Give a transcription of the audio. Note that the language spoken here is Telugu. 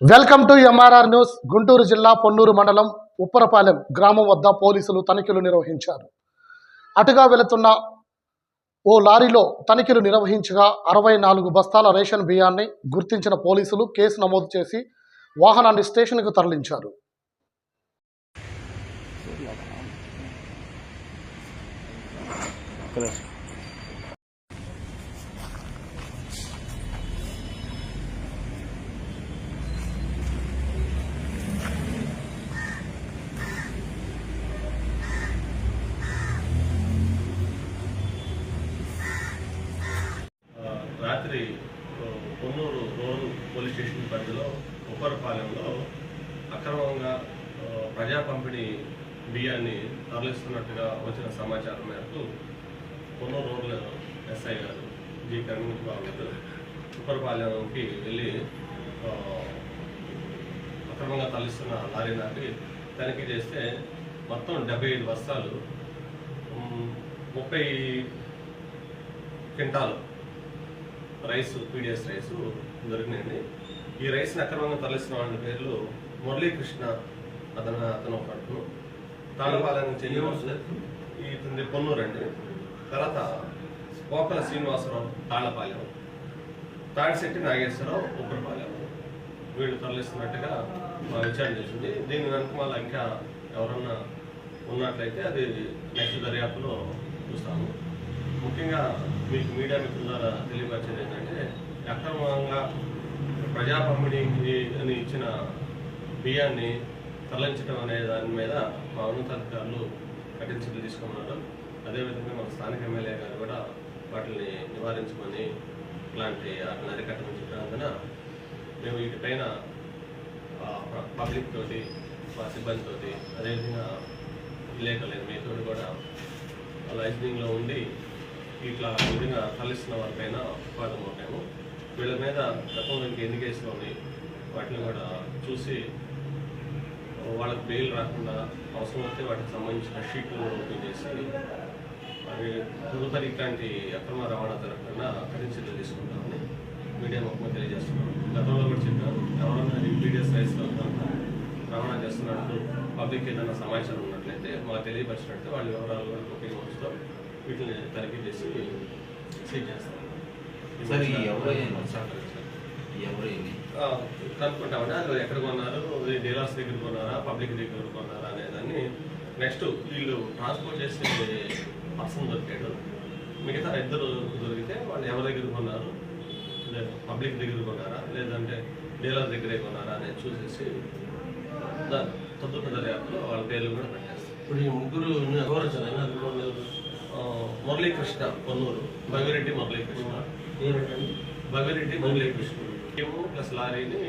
Welcome to MRR news Guntur జిల్లా పొన్నూరు మండలం ఉప్పరపాలెం గ్రామం వద్ద పోలీసులు తనిఖీలు నిర్వహించారు అటుగా వెళుతున్న ఓ లారీలో తనిఖీలు నిర్వహించగా అరవై నాలుగు బస్తాల రేషన్ బియ్యాన్ని గుర్తించిన పోలీసులు కేసు నమోదు చేసి వాహనాన్ని స్టేషన్కు తరలించారు Gracias. Konnur rural police station పరిధిలో ఉప్పరపాలెంలో అక్రమంగా ప్రజా పంపిణీ బియ్యాన్ని తరలిస్తున్నట్టుగా వచ్చిన సమాచారం మేరకు కొన్నూరు రోడ్ల ఎస్ఐ గారు జి. కరణ్ బాబు గారు ఉప్పరపాలెంకి వెళ్ళి అక్రమంగా తరలిస్తున్న లారీ నాటి తనిఖీ చేస్తే మొత్తం డెబ్బై ఐదు బస్తాలు ముప్పై క్వింటాలు రైస్ పీడిఎస్ రైస్ దొరికినాయండి. ఈ రైస్ని అక్రమంగా తరలిస్తున్న వాళ్ళ పేర్లు మురళీకృష్ణ అతను అతను ఒక అతను తాళపాలెం చెందిన ఇతని పొన్నూరు అండి. తర్వాత పోకల శ్రీనివాసరావు తాళపాలెం తాడిశెట్టి నాగేశ్వరరావు ఉప్పరపాలెం వీళ్ళు తరలిస్తున్నట్టుగా మా విచారణ చేసింది. దీని వెనక మళ్ళీ ఇంకా ఎవరన్నా ఉన్నట్లయితే అది నెక్స్ట్ దర్యాప్తులో చూస్తాము. ముఖ్యంగా మీకు మీడియా మిత్రుల తెలియపరిచేది ఏంటంటే అక్రమంగా ప్రజా పంపిణీ అని ఇచ్చిన బియ్యాన్ని తరలించడం అనే దాని మీద మా ఉన్నతాధికారులు కఠిన చర్యలు తీసుకున్నారు అదేవిధంగా మన స్థానిక ఎమ్మెల్యే గారు కూడా వాటిని నివారించమని ఇలాంటి వాటిని అరికట్టమని చెప్పినందున మేము వీటిపైన పబ్లిక్ తోటి మా సిబ్బంది అదేవిధంగా విలేకరులు మీతో కూడా లైజనింగ్లో ఉండి ఇట్లా విధంగా తరలిస్తున్న వారిపైన ఉపాధం ఉంటాము వీళ్ళ మీద గతంలో ఇంకా ఎన్ని కేసులు ఉన్నాయి వాటిని కూడా చూసి వాళ్ళకి బెయిల్ రాకుండా అవసరమైతే వాటికి సంబంధించిన షీట్లు కూడా ఓపెన్ చేసి అవి తదుపరి ఇట్లాంటి అక్రమ రవాణా జరగకుండా కఠిన చర్యలు తీసుకుంటామని మీడియా మొత్తం తెలియజేస్తున్నాం. గతంలో కూడా చెప్పాను ఎవరన్నా ఇంపీడియస్ సైజ్లో రైస్లో రవాణా చేస్తున్నట్టు పబ్లిక్ ఏదైనా సమాచారం ఉన్నట్లయితే మాకు తెలియపరిచినట్టు వాళ్ళ వివరాలు కూడా ఉపయోగించుతాం వీటిని తనిఖీ చేసి సీజ్ చేస్తాం. సార్ ఈ ఎవరైనా ఎవరైనా కనుక్కుంటామండి. అది ఎక్కడ కొన్నారు డీలర్స్ దగ్గర కొన్నారా పబ్లిక్ దగ్గర కొన్నారా అనేదాన్ని నెక్స్ట్ వీళ్ళు ట్రాన్స్పోర్ట్ చేసే పర్సన్ దొరికాడు. మిగతా ఇద్దరు దొరికితే వాళ్ళు ఎవరి దగ్గర కొన్నారు పబ్లిక్ దగ్గర కొన్నారా లేదంటే డీలర్ దగ్గరే కొన్నారా అనేది చూసేసి తదుపరి దర్యాప్తులో వాళ్ళ పేర్లు కూడా పెట్టేస్తాం. ఇప్పుడు ఈ ముగ్గురు ఎవరు సార్? మురళీకృష్ణ పొన్నూరు భగిరెడ్డి మురళీకృష్ణ. భగిరెడ్డి మురళీకృష్ణ. ఏమో ప్లస్ లారీని